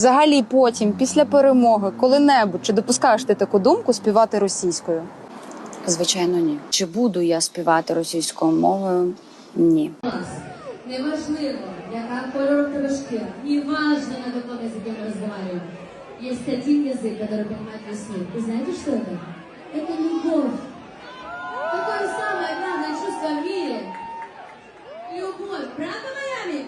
Взагалі, потім, після перемоги, коли-небудь чи допускаєш ти таку думку співати російською? Звичайно, ні. Чи буду я співати російською мовою? Ні. Неважливо, яка кольору тебе і не важно, на якому язикі ми розмовляємо. Є один язик, який розуміє весь мир. Знаєте, що це? Це любов. Такое самое главное чувство в мире. Любовь, правда, Майами?